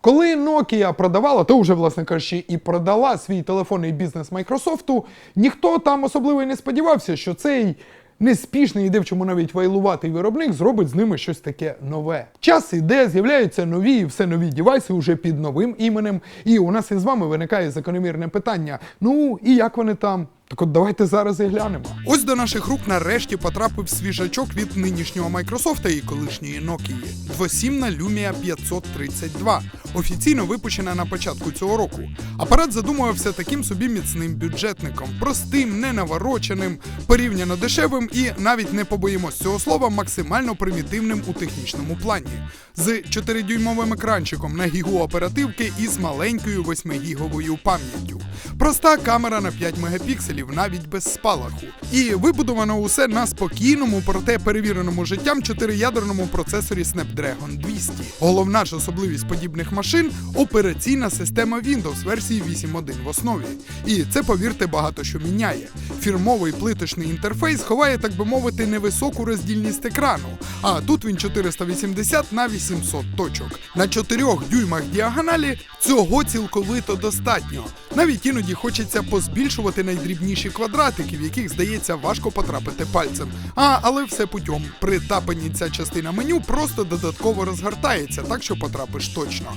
Коли Nokia продавала, то вже, власне кажучи, і продала свій телефонний бізнес Майкрософту, ніхто там особливо й не сподівався, що цей неспішний і дивчому навіть вайлуватий виробник зробить з ними щось таке нове. Час іде, з'являються нові і все нові девайси уже під новим іменем. І у нас із вами виникає закономірне питання: ну і як вони там? Так от давайте зараз і глянемо. Ось до наших рук нарешті потрапив свіжачок від нинішнього Майкрософта і колишньої Nokia. Двосімна Lumia 532, офіційно випущена на початку цього року. Апарат задумувався таким собі міцним бюджетником, простим, ненавороченим, порівняно дешевим і навіть не побоїмось цього слова, максимально примітивним у технічному плані. З 4-дюймовим екранчиком на гігу оперативки і з маленькою 8-гіговою пам'яттю. Проста камера на 5 мегапікселів, навіть без спалаху. І вибудовано усе на спокійному, проте перевіреному життям 4-ядерному процесорі Snapdragon 200. Головна ж особливість подібних машин операційна система Windows версії 8.1 в основі. І це, повірте, багато що міняє. Фірмовий плиточний інтерфейс ховає, так би мовити, невисоку роздільність екрану. А тут він 480 на 800 точок. На 4 дюймах діагоналі цього цілковито достатньо. Навіть іноді хочеться позбільшувати найдрібніші квадратики, в яких здається важко потрапити пальцем. А але все путем. При тапанні ця частина меню просто додатково розгортається, так що потрапиш точно.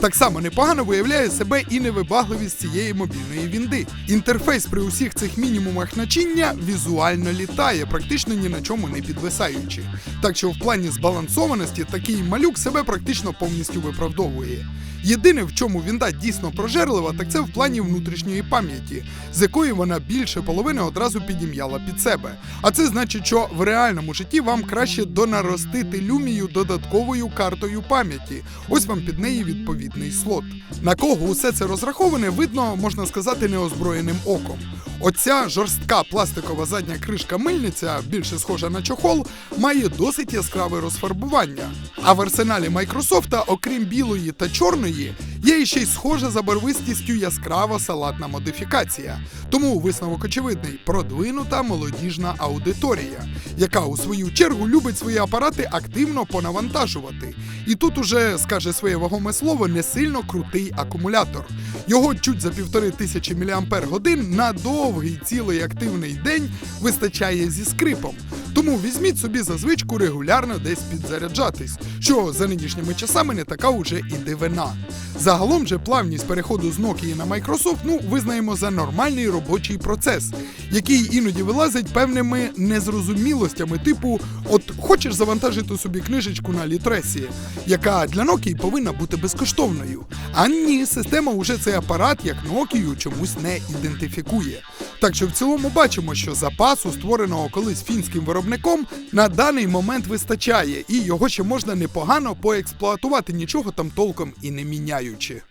Так само непогано виявляє себе і невибагливість цієї мобільної вінди. Інтерфейс при усіх цих мінімумах начиння візуально літає, практично ні на чому не підвисаючи. Так що в плані збалансованості такий малюк себе практично повністю виправдовує. Єдине, в чому вінда дійсно прожерлива, так це в плані внутрішньої пам'яті, з якої вона більше половини одразу підім'яла під себе. А це значить, що в реальному житті вам краще донаростити люмію додатковою картою пам'яті. Ось вам під неї відповідний слот. На кого усе це розраховане, видно, можна сказати, неозброєним оком. Оця жорстка пластикова задня кришка мильниця, більше схожа на чохол, має досить яскраве розфарбування. А в арсеналі Майкрософта, окрім білої та чорної, є ще й схожа за барвистістю яскрава салатна модифікація. Тому висновок очевидний продвинута молодіжна аудиторія, яка у свою чергу любить свої апарати активно понавантажувати. І тут уже скаже своє вагоме слово не сильно крутий акумулятор. Його чуть за півтори тисячі мАч на довгий цілий активний день вистачає зі скрипом. Тому візьміть собі за звичку регулярно десь підзаряджатись, що за нинішніми часами не така уже і дивина. Загалом же плавність переходу з Nokia на Microsoft ну визнаємо за нормальний робочий процес, який іноді вилазить певними незрозумілостями, типу, от хочеш завантажити собі книжечку на літресі, яка для Nokia повинна бути безкоштовною. А ні, система уже цей апарат як Nokia чомусь не ідентифікує. Так що в цілому бачимо, що запасу, створеного колись фінським виробником, на даний момент вистачає, і його ще можна непогано поексплуатувати, нічого там толком і не міняючи.